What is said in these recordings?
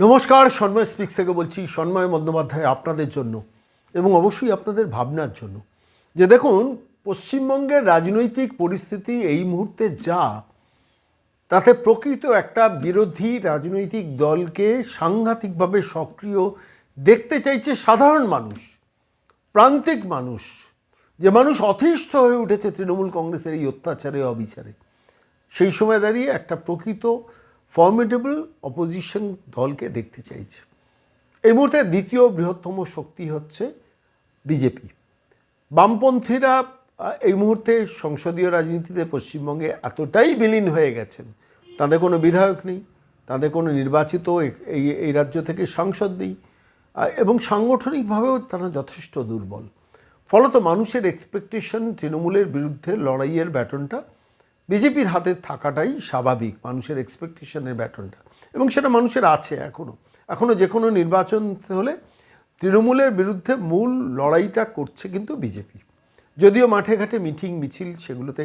নমস্কার, সন্ময় স্পিক্স থেকে বলছি সন্ময় বন্দ্যোপাধ্যায় আপনাদের জন্য এবং অবশ্যই আপনাদের ভাবনার জন্য। যে দেখুন, পশ্চিমবঙ্গের রাজনৈতিক পরিস্থিতি এই মুহূর্তে যা, তাতে প্রকৃত একটা বিরোধী রাজনৈতিক দলকে সাংঘাতিকভাবে সক্রিয় দেখতে চাইছে সাধারণ মানুষ, প্রান্তিক মানুষ। যে মানুষ অতিষ্ঠ হয়ে উঠেছে তৃণমূল কংগ্রেসের এই অত্যাচারে, অবিচারে। সেই সময় দাঁড়িয়ে একটা প্রকৃত ফর্মেডেবল অপোজিশন দলকে দেখতে চাইছে। এই মুহূর্তে দ্বিতীয় বৃহত্তম শক্তি হচ্ছে বিজেপি। বামপন্থীরা এই মুহূর্তে সংসদীয় রাজনীতিতে পশ্চিমবঙ্গে এতটাই বিলীন হয়ে গেছেন, তাদের কোনো বিধায়ক নেই, তাদের কোনো নির্বাচিত এই এই রাজ্য থেকে সাংসদ নেই এবং সাংগঠনিকভাবেও তারা যথেষ্ট দুর্বল। ফলত মানুষের এক্সপেকটেশন তৃণমূলের বিরুদ্ধে লড়াইয়ের ব্যাটনটা বিজেপির হাতে থাকাটাই স্বাভাবিক মানুষের এক্সপেকটেশনের ব্যাটনটা। এবং সেটা মানুষের আছে এখনও এখনও যে কোনো নির্বাচন হলে তৃণমূলের বিরুদ্ধে মূল লড়াইটা করছে কিন্তু বিজেপি। যদিও মাঠে ঘাটে মিটিং, মিছিল সেগুলোতে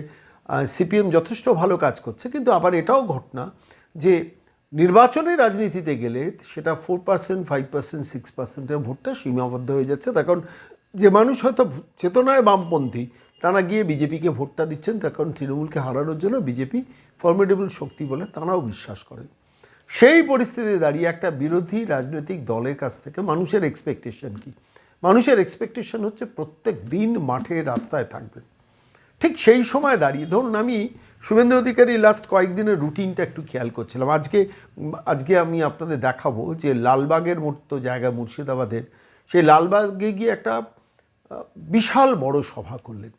সিপিএম যথেষ্ট ভালো কাজ করছে, কিন্তু আবার এটাও ঘটনা যে নির্বাচনের রাজনীতিতে গেলে সেটা four percent five percent six পার্সেন্টের ভোটটা সীমাবদ্ধ হয়ে যাচ্ছে। তার কারণ যে মানুষ হয়তো চেতনায় বামপন্থী তারা গিয়ে বিজেপিকে ভোটটা দিচ্ছেন, তার কারণ তৃণমূলকে হারানোর জন্য বিজেপি ফর্মেডেবল শক্তি বলে তারাও বিশ্বাস করেন সেই পরিস্থিতিতে দাঁড়িয়ে একটা বিরোধী রাজনৈতিক দলের কাছ থেকে মানুষের এক্সপেকটেশন কি? মানুষের এক্সপেকটেশন হচ্ছে প্রত্যেক দিন মাঠে রাস্তায় থাকবেন ঠিক সেই সময় দাঁড়িয়ে ধরুন আমি শুভেন্দু অধিকারী লাস্ট কয়েকদিনের রুটিনটা একটু খেয়াল করছিলাম। আজকে আজকে আমি আপনাদের দেখাবো যে লালবাগের মতো জায়গা মুর্শিদাবাদের, সেই লালবাগে গিয়ে একটা বিশাল বড় সভা করলেন।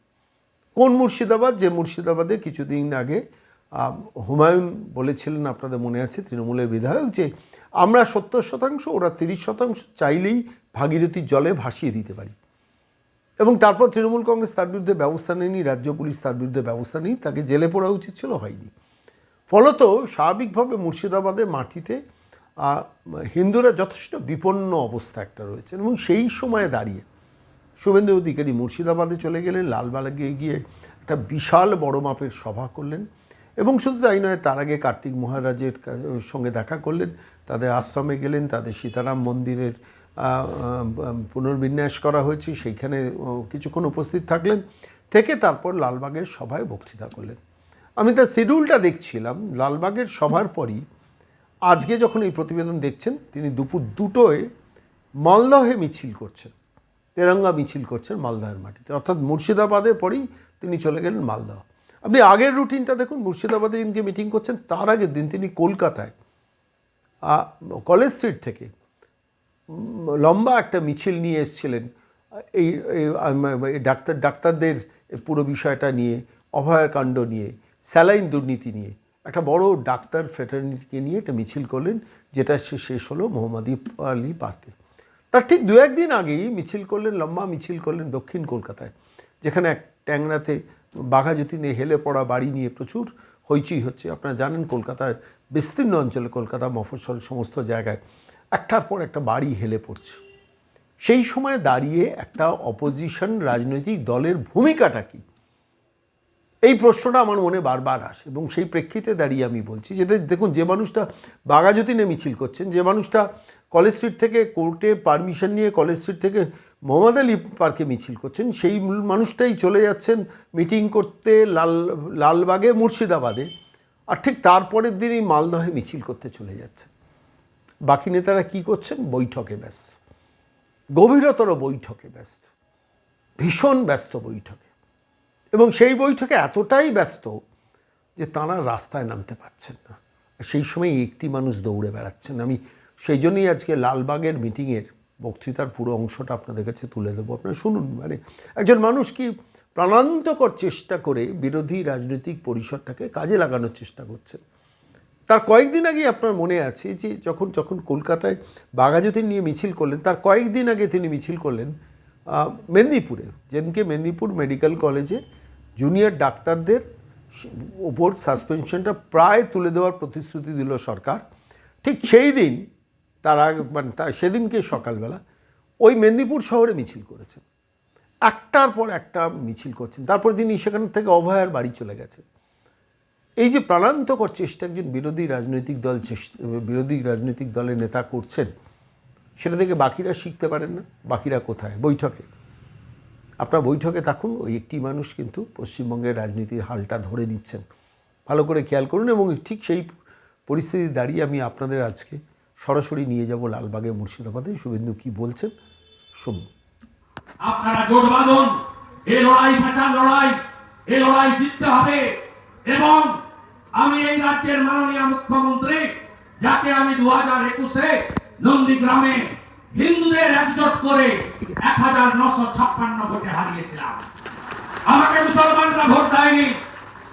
কোন মুর্শিদাবাদ? যে মুর্শিদাবাদে কিছুদিন আগে হুমায়ুন বলেছিলেন, আপনাদের মনে আছে, তৃণমূলের বিধায়ক, যে আমরা সত্তর শতাংশ, ওরা তিরিশ শতাংশ চাইলেই ভাগীরথীর জলে ভাসিয়ে দিতে পারি। এবং তারপর তৃণমূল কংগ্রেস তার বিরুদ্ধে ব্যবস্থা নেয়নি, রাজ্য পুলিশ তার বিরুদ্ধে ব্যবস্থা নেই তাকে জেলে পড়া উচিত ছিল, হয়নি। ফলত স্বাভাবিকভাবে মুর্শিদাবাদের মাটিতে হিন্দুরা যথেষ্ট বিপন্ন অবস্থা একটা রয়েছে এবং সেই সময়ে দাঁড়িয়ে শুভেন্দু অধিকারী মুর্শিদাবাদে চলে গেলেন লালবাগে গিয়ে একটা বিশাল বড় মাপের সভা করলেন এবং শুধু তাই নয়, তার আগে কার্তিক মহারাজের সঙ্গে দেখা করলেন, তাদের আশ্রমে গেলেন, তাদের সীতারাম মন্দিরের পুনর্বিন্যাস করা হয়েছে, সেইখানে কিছুক্ষণ উপস্থিত থাকলেন, থেকে তারপর লালবাগের সভায় বক্তৃতা করলেন। আমি তার শিডিউলটা দেখছিলাম, লালবাগের সভার পরই, আজকে যখন এই প্রতিবেদন দেখছেন, তিনি দুপুর দুটোয় মালদহে মিছিল করছেন। তেরঙ্গা মিছিল করছেন মালদহের মাটিতে। অর্থাৎ মুর্শিদাবাদের পরেই তিনি চলে গেলেন মালদহ আপনি আগের রুটিনটা দেখুন, মুর্শিদাবাদে দিনকে মিটিং করছেন, তার আগের দিন তিনি কলকাতায় কলেজ স্ট্রিট থেকে লম্বা একটা মিছিল নিয়ে এসেছিলেন। এই ডাক্তার, ডাক্তারদের পুরো বিষয়টা নিয়ে অভয়াকাণ্ড নিয়ে, স্যালাইন দুর্নীতি নিয়ে, একটা বড় ডাক্তার ফ্রেটার্নিটিকে নিয়ে একটা মিছিল করলেন, যেটা শেষ হলো মোহাম্মদী আলী পার্কে। তার ঠিক দু একদিন আগেই মিছিল করলেন, লম্বা মিছিল করলেন দক্ষিণ কলকাতায়, যেখানে এক ট্যাংরাতে বাঘাযতীন হেলে পড়া বাড়ি নিয়ে প্রচুর হইচই হচ্ছে। আপনারা জানেন কলকাতার বিস্তীর্ণ অঞ্চলে কলকাতা মফস্বল সমস্ত জায়গায় একটার পর একটা বাড়ি হেলে পড়ছে। সেই সময় দাঁড়িয়ে একটা অপোজিশন রাজনৈতিক দলের ভূমিকাটা কী? এই প্রশ্নটা আমার মনে বারবার আসে এবং সেই প্রেক্ষিতে দাঁড়িয়ে আমি বলছি যে দেখুন, যে মানুষটা বাঘাযতীনে মিছিল করছেন, যে মানুষটা কলেজ স্ট্রিট থেকে কোর্টে পারমিশন নিয়ে কলেজ স্ট্রিট থেকে মোহাম্মদ আলী পার্কে মিছিল করছেন। সেই মানুষটাই চলে যাচ্ছেন মিটিং করতে লাল, লালবাগে, মুর্শিদাবাদে। আর ঠিক তারপরের দিনই মালদহে মিছিল করতে চলে যাচ্ছেন বাকি নেতারা কি করছেন? বৈঠকে ব্যস্ত। গভীরতর বৈঠকে ব্যস্ত। ভীষণ ব্যস্ত বৈঠকে। এবং সেই বৈঠকে এতটাই ব্যস্ত যে তাঁরা রাস্তায় নামতে পারছেন না। সেই সময় একটি মানুষ দৌড়ে বেড়াচ্ছেন। আমি সেই জন্যই আজকে লালবাগের মিটিংয়ের বক্তৃতার পুরো অংশটা আপনাদের কাছে তুলে দেবো। আপনারা শুনুন মানে একজন মানুষ কি প্রাণান্তকর চেষ্টা করে বিরোধী রাজনৈতিক পরিসরটাকে কাজে লাগানোর চেষ্টা করছেন তার কয়েকদিন আগে আপনার মনে আছে যে যখন যখন কলকাতায় বাঘাযতীন নিয়ে মিছিল করলেন, তার কয়েকদিন আগে তিনি মিছিল করলেন মেদিনীপুরে। যেদিনকে মেদিনীপুর মেডিকেল কলেজে জুনিয়র ডাক্তারদের ওপর সাসপেনশনটা প্রায় তুলে দেওয়ার প্রতিশ্রুতি দিল সরকার। ঠিক সেই দিন তার আগে মানে তা- সেদিনকে সকালবেলা ওই মেদিনীপুর শহরে মিছিল করেছেন। একটার পর একটা মিছিল করছেন। তারপর তিনি সেখান থেকে অভয়ার বাড়ি চলে গেছে। এই যে প্রাণান্তকর চেষ্টা একজন বিরোধী রাজনৈতিক দল বিরোধী রাজনৈতিক দলের নেতা করছেন, সেটা থেকে বাকিরা শিখতে পারেন না। বাকিরা কোথায়? বৈঠকে। আপনার বৈঠকে থাকুন, ওই একটি মানুষ কিন্তু পশ্চিমবঙ্গের রাজনীতির হালটা ধরে নিচ্ছেন। ভালো করে খেয়াল করুন এবং ঠিক সেই পরিস্থিতি দাঁড়িয়ে আমি আপনাদের আজকে সরাসরি নিয়ে যাব লালবাগে মুর্শিদাবাদে। শুভেন্দু কি বলছেন, শুনুন। আপনারা জোট বাঁধুন। এই লড়াই পেঁচার লড়াই, এ লড়াই জিততে হবে। এবং আমি এই রাজ্যের মাননীয় মুখ্যমন্ত্রী, যাকে আমি দু হাজার একুশে নন্দীগ্রামে হিন্দুদের একজোট করে এক হাজার নশো ছাপ্পান্ন ভোটে হারিয়েছিলাম। আমাকে মুসলমানরা ভোট দেয়নি।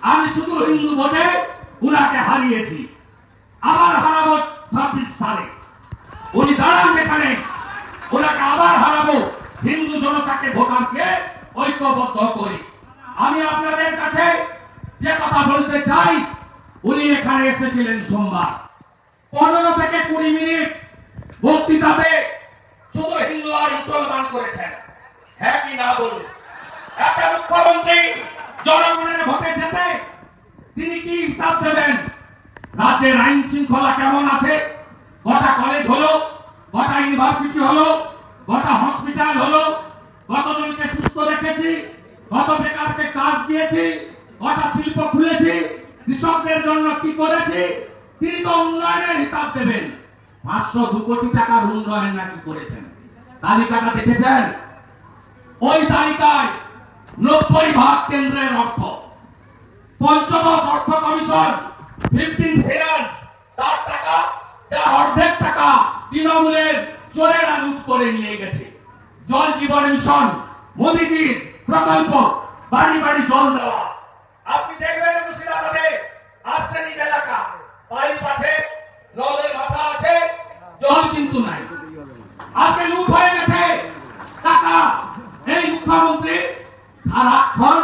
আমি শুধু হিন্দু ভোটে উনাকে হারিয়েছি। আবার হারাবো ছাব্বিশ সালে। উনি দাঁড়ান এখানে। ওনাকে আবার হারাবো। হিন্দু জনতাকে ভোটারকে ঐক্যবদ্ধ করি। আমি আপনাদের কাছে যে কথা বলতে চাই, উনি এখানে এসেছিলেন সোমবার। পনেরো থেকে কুড়ি মিনিট বক্তৃতাতে শুধু হিন্দু আর মুসলমান করেছেন। হ্যাঁ কি না বলুন? একটা মুখ্যমন্ত্রী জনগণের ভোটে যেতে তিনি কি হিসাব দেবেন? রাজ্যের আইন শৃঙ্খলা কেমন আছে? কটা কলেজ হলো কটা ইউনিভার্সিটি হলো কটা হসপিটাল হলো, কতজনকে সুস্থ রেখেছি, কত বেকারকে কাজ দিয়েছি, কটা শিল্প খুলেছি, কৃষকদের জন্য কি করেছি, তিনি তো উন্নয়নের হিসাব দেবেন। পাঁচশো দু কোটি টাকার উন্নয়ন নাকি করেছেন? তালিকাটা দেখেছেন? ওই তালিকায় নব্বই ভাগ কেন্দ্রের অর্থ। পঞ্চদশ অর্থ কমিশন মাথা আছে জল কিন্তু নাই। আজকে হয়ে গেছে। মুখ্যমন্ত্রী সারাক্ষণ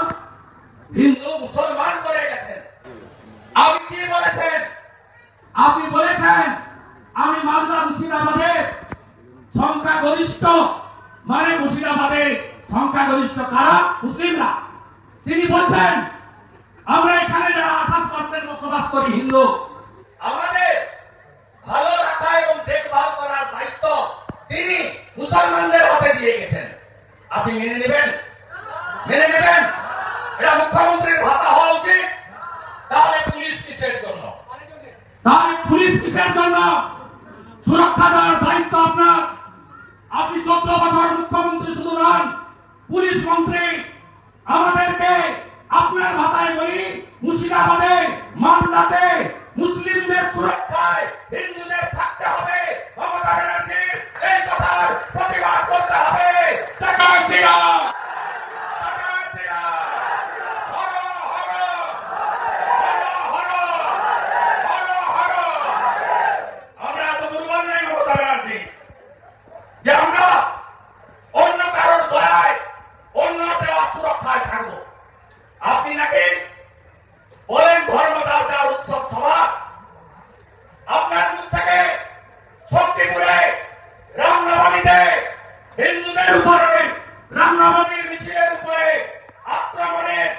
হিন্দু মুসলমান করে আপনি কি বলেছেন? আপনি বলেছেন, আমি মালদা মুর্শিদাবাদে সংখ্যাগরিষ্ঠ মানে মুর্শিদাবাদে সংখ্যাগরিষ্ঠ কারা? মুসলিমরা। তিনি বলছেন, আমরা এখানে যারা আঠাশ পার্সেন্ট বসবাস করি, হিন্দু, আমাদের ভালো রাখা এবং দেখভাল করার দায়িত্ব তিনি মুসলমানদের হাতে দিয়ে গেছেন। আপনি মেনে নেবেন? মেনে নেবেন? এটা মুখ্যমন্ত্রীর ভাষা হওয়া উচিত। তাহলে তাহলে পুলিশ কিসের জন্য? সুরক্ষা দেওয়ার দায়িত্ব আপনার। আপনি চোদ্দ বছর মুখ্যমন্ত্রী শুধু নন, পুলিশ মন্ত্রী। আমাদেরকে আপনার ভাষায় বলি, মুর্শিদাবাদে মামলাতে মুসলিমদের সুরক্ষায় হিন্দুদের থাকতে হবে মমতা ব্যানার্জির এই কথার প্রতিবাদ করতে হবে জয় শ্রীরাম জয় শ্রীরাম হর হর হর হর হর হর আমরা এত দুর্বল নেই মমতা ব্যানার্জি যে আমরা অন্য কারোর দয়ায় অন্য দেওয়া সুরক্ষায় থাকব আপনি নাকি বলেন ধর্মদাতার উৎসব সভা আপনার মুখ থেকে শক্তিপুরে রামনবমীতে হিন্দুদের উপরে রামনবমীর মিছিলের উপরে আক্রমণের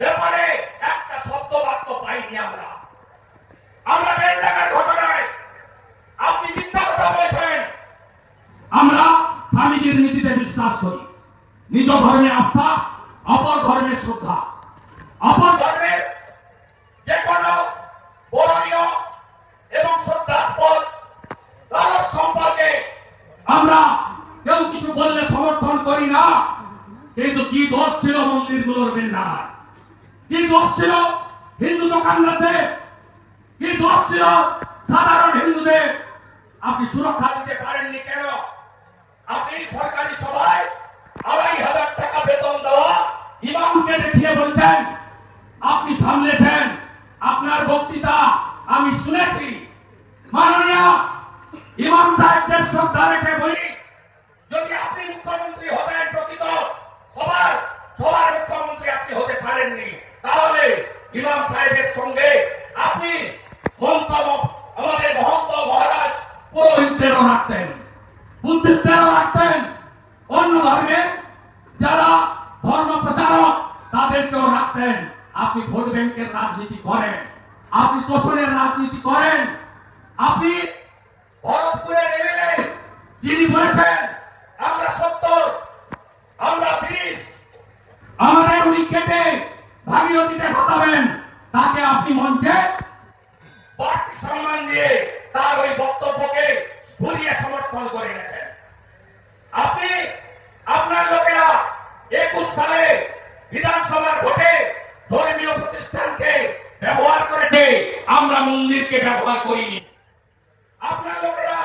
ব্যাপারে একটা শব্দ বাক্য পাইনি আমরা। আমরা বেলডাঙ্গার ঘটনায় আপনি মিথ্যা কথা বলেছেন। আমরা স্বামীজির নীতিতে বিশ্বাস করি। নিজ ধর্মে আস্থা অপর ধর্মের শ্রদ্ধা। অপর ধর্মের যে কোনো বরণীয় এবং শ্রদ্ধাস্পদ তার সম্পর্কে আমরা কেউ কিছু বললে সমর্থন করি না কিন্তু কি দোষ ছিল মন্দিরগুলোর বেন্ডার কি দোষ ছিল হিন্দু দোকানদারদের কি দোষ ছিল? সাধারণ হিন্দুদের। আপনি সুরক্ষা দিতে পারেননি কেন? আপনি সরকারি সভায় আড়াই হাজার টাকা বেতন দেওয়া ইমামকে দেখিয়ে বলছেন, আপনি সামলেছেন। আপনার বক্তৃতা আমি শুনেছি। মাননীয় ইমাম সাহেবদের শ্রদ্ধা রেখে বলি, যদি আপনি মুখ্যমন্ত্রী হতেন প্রকৃত সবার সবার মুখ্যমন্ত্রী আপনি হতে পারেননি, তাহলে ইমাম সাহেবের সঙ্গে আপনি মন্তব্য, আমাদের মহন্ত মহারাজ পুরোহিতদেরও রাখতেন বুদ্ধিস্টেরও রাখতেন। অন্য ধর্মে যারা ধর্ম প্রচারক, তাদেরকেও রাখতেন। আপনি ভোট ব্যাংকের রাজনীতি করেন, আপনি তোষণের রাজনীতি করেন, আপনি ভরতপুরের এমএলএ যিনি বলেছেন, আমরা সত্তর, আমরা তিরিশ আমাদের উনি কেটে ভাগীরথীতে ভাসাবেন তাকে আপনি মঞ্চে বাড়তি সম্মান দিয়ে তার ওই বক্তব্যকে ঘুরিয়ে সমর্থন করে গেছেন আপনি আপনার লোকেরা একুশ সালে বিধানসভার ভোটে ধর্মীয় প্রতিষ্ঠানকে ব্যবহার করেছে। আমরা মন্দিরকে ব্যবহার করিনি। আপনার লোকেরা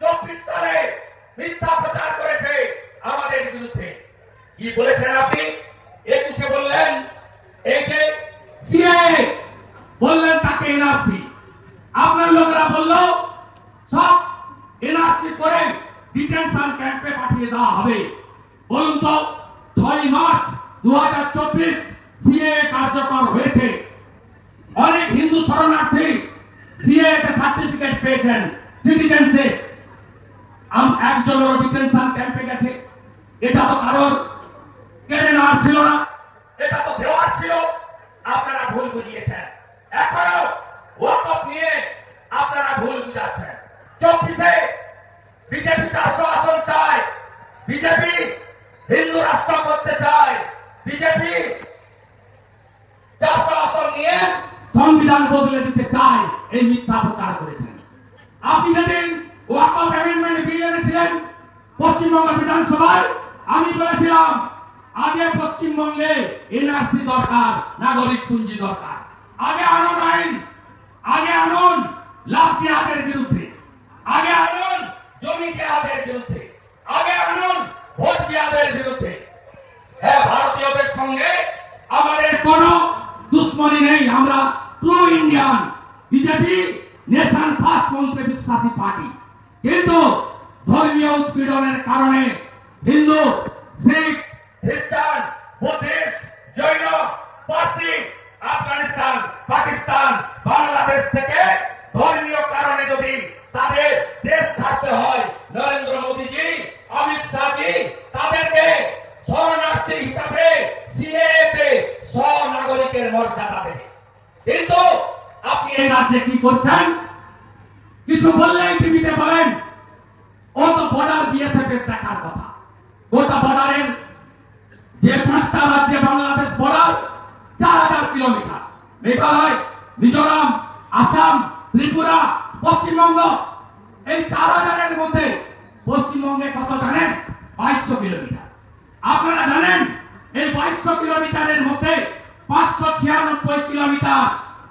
চব্বিশ সালে মিথ্যা প্রচার করেছে আমাদের বিরুদ্ধে। কি বলেছেন আপনি? একুশে বললেন এই যে সিআইএ বললেন তাকে এনআরসি। আপনার লোকেরা বলল, সব এনআরসি করে ডিটেনশন ক্যাম্পে পাঠিয়ে দেওয়া হবে। বলুন তো, ছয় মার্চ দু হাজার চব্বিশ সিএ কার্যকর হয়েছে। অনেক হিন্দু শরণার্থী সিএ তে সার্টিফিকেট পেয়েছেন সিটিজেনশিপ। আম, একজনেরও ডিটেনশন ক্যাম্পে গেছে। এটা তো কারোর কেড়ে নেওয়ার ছিল না। এটা তো দেওয়ার ছিল। আপনারা ভুল বুঝিয়েছেন। এখনও ওয়াকফ নিয়ে আপনারা ভুল বুঝাচ্ছেন। চব্বিশে বিজেপি চারশো আসন চায়। বিজেপি হিন্দু রাষ্ট্র করতে চায়। বিজেপি চারশো আসন নিয়ে সংবিধান বদলে দিতে চায়। এই মিথ্যা প্রচার করেছেন। আপনি যেদিন ওয়াকফ অ্যামেন্ডমেন্ট বিল এনেছিলেন পশ্চিমবঙ্গ বিধানসভায়, আমি বলেছিলাম আগে পশ্চিমবঙ্গে এনআরসি দরকার, নাগরিক পুঞ্জি দরকার। আগে আনুন আইন, আগে আনুন লাভ জিহাদের বিরুদ্ধে। আগে আনুন জমি জিহাদের বিরুদ্ধে। আগে আনুন ভোট জিহাদের বিরুদ্ধে। হ্যাঁ ভারতীয়দের সঙ্গে আমাদের কোনো দুশ্মনী নেই। আমরা true Indian BJP nation first মন্ত্রে বিশ্বাসী পার্টি। কিন্তু ধর্মীয় উৎপীড়নের কারণে হিন্দু, শিখ খ্রিস্টান বুদ্ধিস্ট জৈন পার্সি আফগানিস্তান পাকিস্তান বাংলাদেশ থেকে ধর্মীয় কারণে যদি তাদের দেশ ছাড়তে হয় নরেন্দ্র মোদীজি অমিত শাহজি তাদেরকে শরণার্থী হিসাবে সিএতে স্বনাগরিকের মর্যাদা দেবে কিন্তু আপনি এই রাজ্যে কি করছেন কিছু বললেই টিভিতে বলেন ও তো বর্ডার বিএসএফ এর দেখার কথা গোটা বর্ডারের যে পাঁচটা রাজ্যে বাংলাদেশ বর্ডার চার হাজার কিলোমিটার মেঘালয় মিজোরাম আসাম ত্রিপুরা পশ্চিমবঙ্গ এই চার হাজারের মধ্যে পশ্চিমবঙ্গে কত জানেন বাইশশো কিলোমিটার আপনারা জানেন এই বাইশশো কিলোমিটারের মধ্যে পাঁচশো ছিয়ানব্বই কিলোমিটার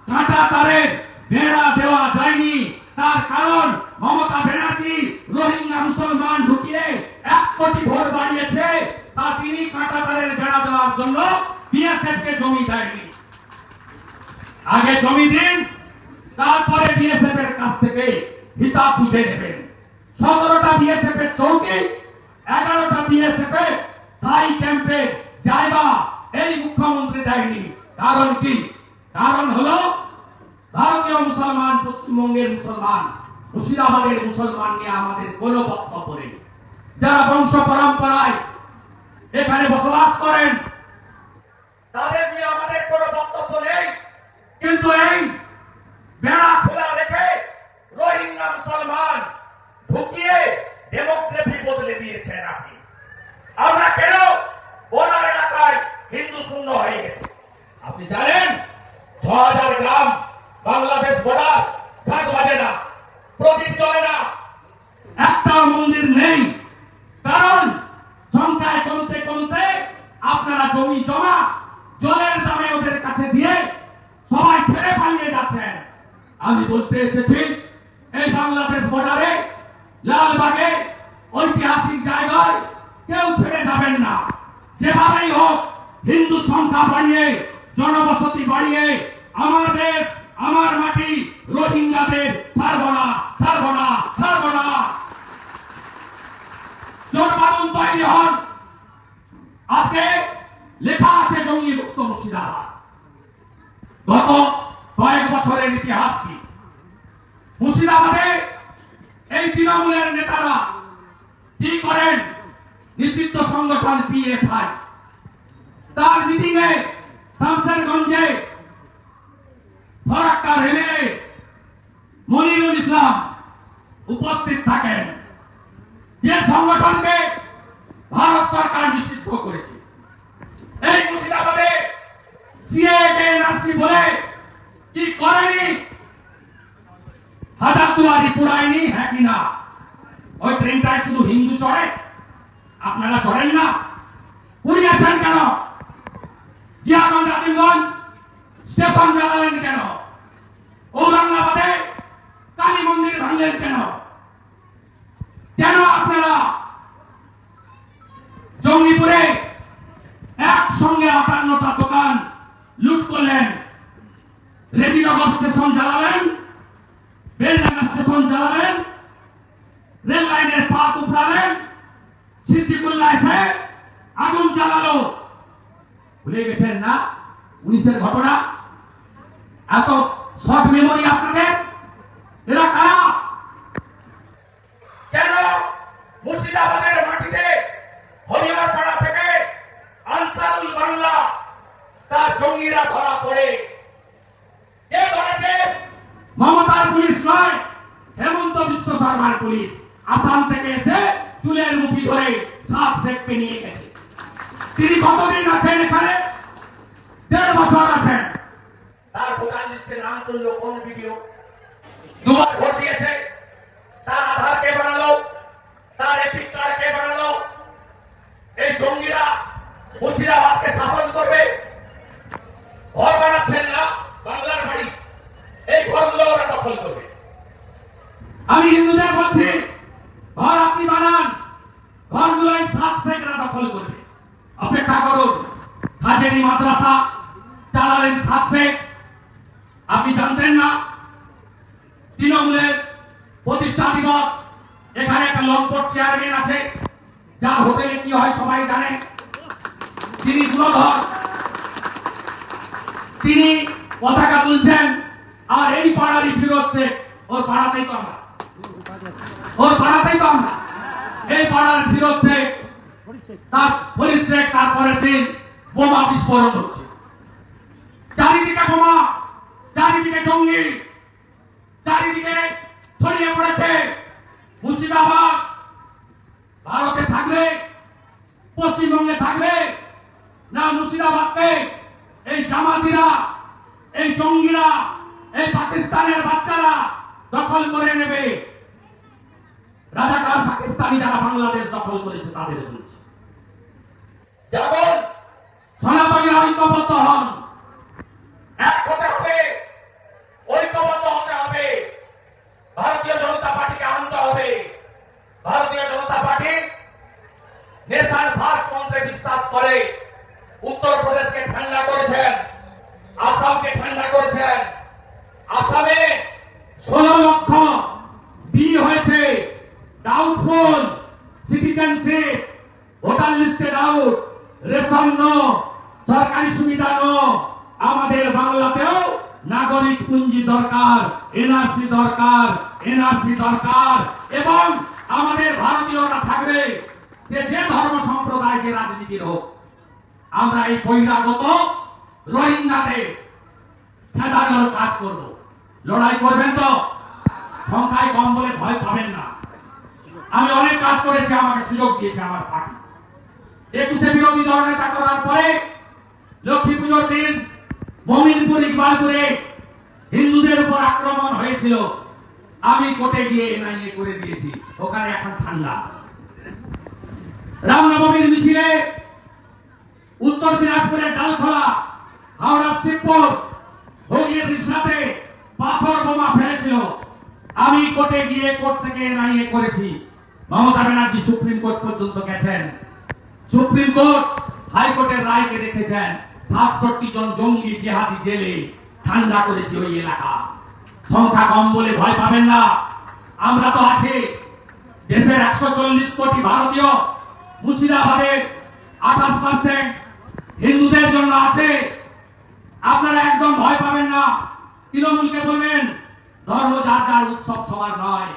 কাঁটা তারের বেড়া দেওয়া যায়নি তার কারণ মমতা ব্যানার্জি রোহিঙ্গা মুসলমান ঢুকিয়ে এক কোটি ভোট বাড়িয়েছে, তা তিনি কাঁটা তারের বেড়া দেওয়ার জন্য বিএসএফ কে জমি দেয়নি। আগে জমি দিন, তারপরে বিএসএফ এর কাছ থেকে হিসাব বুঝে নেবেন। সতেরোটা বিএসএফ এর চৌকি, এগারোটা বিএসএফ এর স্থায়ী ক্যাম্পে জায়গা এই মুখ্যমন্ত্রী দেয়নি। কারণ কি? কারণ হলো ভারতীয় মুসলমান, পশ্চিমবঙ্গের মুসলমান, মুর্শিদাবাদের মুসলমান নিয়ে আমাদের কোনো বক্তব্য নেই। যারা বংশ পরম্পরায় এখানে বসবাস করেন, তাদের নিয়ে আমাদের কোনো বক্তব্য নেই। কিন্তু এই বেড়া খোলা রেখে রোহিঙ্গা মুসলমান ঢুকিয়ে ডেমোক্রেসি বদলে দিয়েছেন আপনি আমরা কেন বর্ডার এলাকায় হিন্দু শূন্য হয়ে গেছে আপনি জানেন ছ হাজার গ্রাম বাংলাদেশ বর্ডার সাত বাজে না প্রদীপ চলে না একটা মন্দির নেই কারণ সংখ্যায় কমতে কমতে আপনারা জমি জমা জলের দামে ওদের কাছে দিয়ে সবাই ছেড়ে পালিয়ে যাচ্ছেন আমি বলতে এসেছি এই বাংলাদেশ বর্ডারে লালবাগে ঐতিহাসিক জায়গায় কেউ ছেড়ে যাবেন না যেভাবেই হোক হিন্দু সংখ্যা বাড়িয়ে জনবসতি বাড়িয়ে আমার দেশ, আমার মাটি রোহিঙ্গাদের ছাড়ব না ছাড়ব না ছাড়ব না। হন। আজকে লেখা আছে জঙ্গি মুক্ত মুর্শিদাবাদ। গত কয়েক বছরের ইতিহাস কি? মুর্শিদাবাদে এই তৃণমূলের নেতারা কি করেন? নিষিদ্ধ সংগঠন পিএফআই তার মিটিং এ শামসেরগঞ্জে ফরাক্কার এমএলএ মনিরুল ইসলাম উপস্থিত থাকেন যে সংগঠনকে ভারত সরকার নিষিদ্ধ করেছে। এই মুর্শিদাবাদে সিএকে বলে কি করেনি? হাজার দুয়ারি পুরায়নি হ্যাঁ কি না? ওই ট্রেনটায় শুধু হিন্দু চড়ে, আপনারা চড়েন না। পুড়িয়েছেন কেন? জিয়াগঞ্জ আজিমগঞ্জ স্টেশন জ্বালালেন কেন? ঔরঙ্গাবাদে কালী মন্দির ভাঙলেন কেন? কেন আপনারা। জঙ্গিপুরে একসঙ্গে আটান্নটা দোকান লুট করলেন। রেজিনগর স্টেশন জ্বালালেন, বেলডাঙ্গা স্টেশন জ্বালালেন, রেল লাইনের পাত উপড়ালেন, সিদ্দিকুল্লাহ এসে আগুন জ্বালালো। ভুলে গেছেন না উনিশের ঘটনা? এত শর্ট মেমোরি আপনাদের? এরা কারা? কেন মুর্শিদাবাদের মাটিতে হরিয়ারপাড়া থেকে আনসারুল বাংলা তার জঙ্গিরা ধরা পড়ে। কে ধরেছে? মমতার পুলিশ নয়, হেমন্ত বিশ্ব শর্মার পুলিশ। আসাম থেকে এসে চুলের মুঠি ধরে সাপ শেখকে নিয়ে গেছে। তিনি কতদিন আছেন এখানে? দেড় বছর আছেন। তার ভোটার লিস্টে নাম তুললো কোন ভিডিও? দুবার ভোট দিয়েছে। তার আধার কে বানালো? কার্ড কে বানালো। এই জঙ্গিরা মুর্শিদাবাদকে শাসন করবে। ঘর বানাচ্ছেন না, বাংলার বাড়ি। এই ঘরগুলো ওরা দখল করবে। আমি হিন্দুদের বলছি, ঘর আপনি বানান। ঘরগুলো এই সাত দখল করবে। অপেক্ষা করুন, হাজেরি মাদ্রাসা চালালেন সাত শেখ আপনি জানতেন না? তৃণমূলের প্রতিষ্ঠা দিবস এখানে একটা লম্পট চেয়ারম্যান আছে, যার হোটেলে কি হয় সবাই জানেন তিনি গুণধর। তিনি পতাকা তুলছেন, আর এই পাড়ারই ফিরোজ শেখ ওর পাড়াতেই তো আমরা। ওর পাড়াতেই তো আমরা। এই পাড়ার ফিরোজ শেখ তার ফরিদ তারপরের দিন বোমা বিস্ফোরণ হচ্ছে। চারিদিকে বোমা, চারিদিকে জঙ্গি, চারিদিকে ছড়িয়ে পড়েছে। মুর্শিদাবাদ ভারতে থাকবে, পশ্চিমবঙ্গে থাকবে। না, মুর্শিদাবাদকে এই জামাতিরা, এই জঙ্গিরা, এই পাকিস্তানের বাচ্চারা দখল করে নেবে। রাজাকার পাকিস্তানি যারা বাংলাদেশ দখল করেছে, তাদের বলছে। যখন সনাতনীরা ঐক্যবদ্ধ হন এক হতে হবে, ঐক্যবদ্ধ হতে হবে। ভারতীয় জনতা পার্টিকে আনতে হবে। ভারতীয় জনতা পার্টি নেশার ভাস মন্ত্রে বিশ্বাস করে। উত্তরপ্রদেশকে ঠান্ডা করেছেন আসামকে ঠান্ডা করেছেন আসামে ষোলো লক্ষ বিল হয়েছে ডাউটফুল সিটিজেনশিপ ভোটার লিস্টে ডাউট রেশন নো সরকারি সুবিধা নো আমাদের বাংলাতেও নাগরিক পুঞ্জি দরকার এনআরসি দরকার, এনআরসি দরকার, এবং আমাদের ভারতীয়রা থাকবে যে যে ধর্ম সম্প্রদায়, যে রাজনীতির হোক। আমরা এই বহিরাগত রোহিঙ্গাদের খেদানোর কাজ করব। লড়াই করবেন তো? সংখ্যায় কম বলে ভয় পাবেন না। আমি অনেক কাজ করেছি, আমাকে সুযোগ দিয়েছে আমার পার্টি। একুশে বিরোধী দল নেতা করার পরে লক্ষ্মী পুজোর দিন মমিনপুর, ইকবালপুরে হিন্দুদের উপর আক্রমণ হয়েছিল। আমি কোর্টে গিয়ে এনআইএ করে দিয়েছি। ওখানে এখন ঠান্ডা। রামনবমীর মিছিলে উত্তর দিনাজপুরের ডালখোলা, হাওড়া শিবপুর হুগলির রিসরাতে পাথর বোমা ফেলেছিল। আমি কোর্টে গিয়ে কোর্ট থেকে এনআইএ করেছি। মমতা ব্যানার্জি সুপ্রিম কোর্ট পর্যন্ত গেছেন। সুপ্রিম কোর্ট হাইকোর্টের রায়কে দেখেছেন। সাতষট্টি জন জঙ্গি জেহাদি জেলে ঠান্ডা করেছে ওই এলাকা। সংখ্যা কম বলে ভয় পাবেন না। আমরা তো আছি দেশের একশো চল্লিশ কোটি ভারতীয়। মুর্শিদাবাদের আঠাশ পার্সেন্ট হিন্দুদের জন্য আছে। আপনারা একদম ভয় পাবেন না। তৃণমূলকে বলবেন, ধর্ম যার যার উৎসব সবার নয়।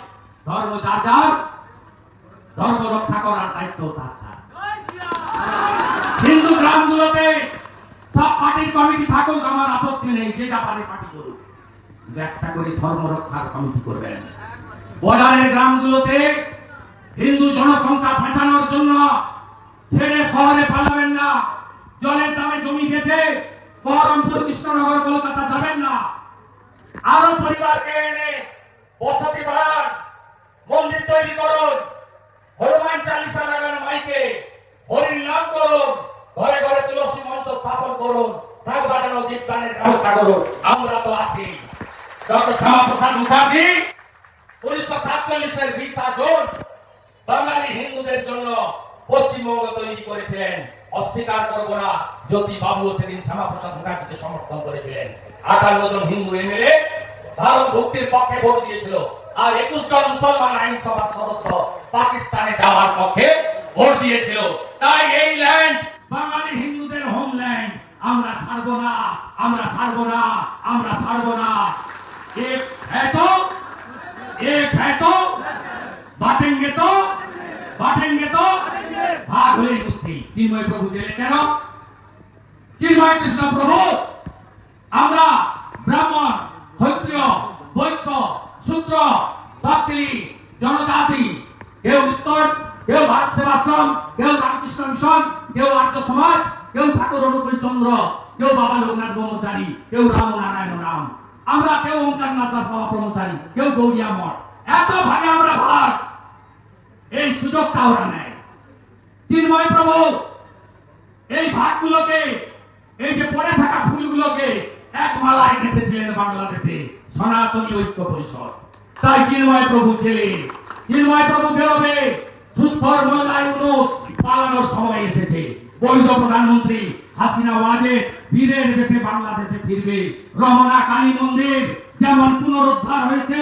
ধর্ম যার যার, ধর্ম রক্ষা করার দায়িত্ব তার। হিন্দু গ্রামগুলোতে সব পার্টির কমিটি থাকুক, আমার আপত্তি নেই, যে যা পারে পার্টি করুক। একটা করে ধর্ম রক্ষার কমিটি করবেন। বর্ডারের গ্রামগুলোতে হিন্দু জনসংখ্যা বাঁচানোর জন্য ছেড়ে শহরে পালাবেন না, জলের দামে জমি বেচে বহরমপুর, কৃষ্ণনগর, কলকাতা যাবেন না। আরও পরিবারকে এনে বসতি বাড়ান, মন্দির তৈরি করুন, হনুমান চালিসা লাগান মাইকে, হরির নাম করুন, ঘরে ঘরে তুলসী মঞ্চ স্থাপন করুন শাক বাজানো দীপদানের ব্যবস্থা করুন। আমরা তো আছি। আর একুশ জন মুসলমান সদস্য পাকিস্তানে যাওয়ার পক্ষে ভোট দিয়েছিল। তাই এই ল্যান্ড বাঙালি হিন্দুদের হোমল্যান্ড। আমরা ছাড়বো না, আমরা ছাড়বো না, আমরা ছাড়বো না। এক এত एक है तो बांटेंगे तो बांटेंगे तो भाग হলেই মুশকিল চিন্ময় প্রভু জেলে কেন চিন্ময় কৃষ্ণ প্রভু আমরা ব্রাহ্মণ ক্ষত্রিয় বৈশ্য শূদ্র তফসিলি জনজাতি কেউ ইস্কন কেউ ভারত সেবাশ্রম কেউ রামকৃষ্ণ মিশন কেউ আর্য সমাজ কেউ ঠাকুর অনুকূল চন্দ্র কেউ বাবা লোকনাথ ব্রহ্মচারী কেউ রাম নারায়ণ রাম আমরা কেউ ওঙ্কারনাথ দাস বাবা ব্রহ্মচারী কেউ গৌরিয়া মঠ। এত ভাগে আমরা ভাগ। এই সুযোগটা ওরা নেয়। চিন্ময় প্রভু, এই ভাগগুলোকে, এই যে পড়ে থাকা ফুলগুলোকে এক মালায় গেঁথেছিলেন বাংলাদেশে, সনাতনী ঐক্য পরিষদ। তাই চিন্ময় প্রভু ছেলে চিন্ময় প্রভু বেরোবে। সুৎখর মোল্লায় পালানোর সময় এসেছে। বৈধ প্রধানমন্ত্রী হাসিনা ওয়াজে বীরের বেশে বাংলাদেশে ফিরবে। রমনা কালী মন্দির যেমন পুনরুদ্ধার হয়েছে,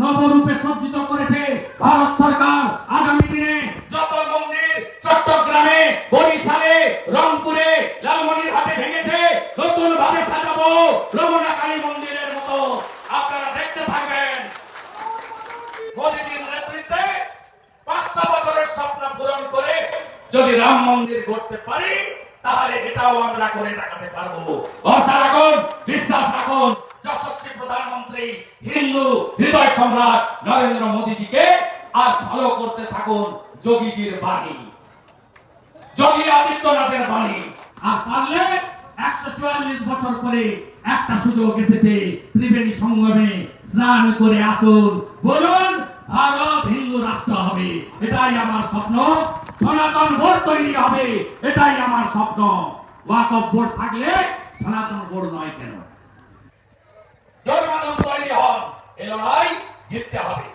নবরূপে সজ্জিত করেছে ভারত সরকার। আগামী দিনে যত মন্দির চট্টগ্রামে, বরিশালে, রংপুরে লালমনিরহাটে ভেঙেছে নতুন ভাবে সাজাবো রমনা কালী মন্দিরের মতো। আপনারা দেখতে থাকবেন। মোদীজির পাঁচশো বছরের স্বপ্ন পূরণ করে যদি রাম মন্দির করতে পারি, তাহলে এটাও আমরা করে দেখাতে পারব। ভরসা রাখুন বিশ্বাস রাখুন, যশস্বী প্রধানমন্ত্রী, হিন্দু হৃদয় সম্রাট নরেন্দ্র মোদীজিকে আর ভালো করতে থাকুন যোগীজির বাণী। যোগী আদিত্যনাথের বাণী। আর পারলে একশো চুয়াল্লিশ বছর পরে একটা সুযোগ এসেছে, ত্রিবেণী সঙ্গমে স্নান করে আসুন। বলুন ভারত, হিন্দু রাষ্ট্র হবে। এটাই আমার স্বপ্ন। সনাতন বোর্ড তৈরি হবে। এটাই আমার স্বপ্ন। ওয়াকফ বোর্ড থাকলে সনাতন বোর্ড নয় কেন? জন্মানন্দ তৈরি হন। এ লড়াই জিততে হবে।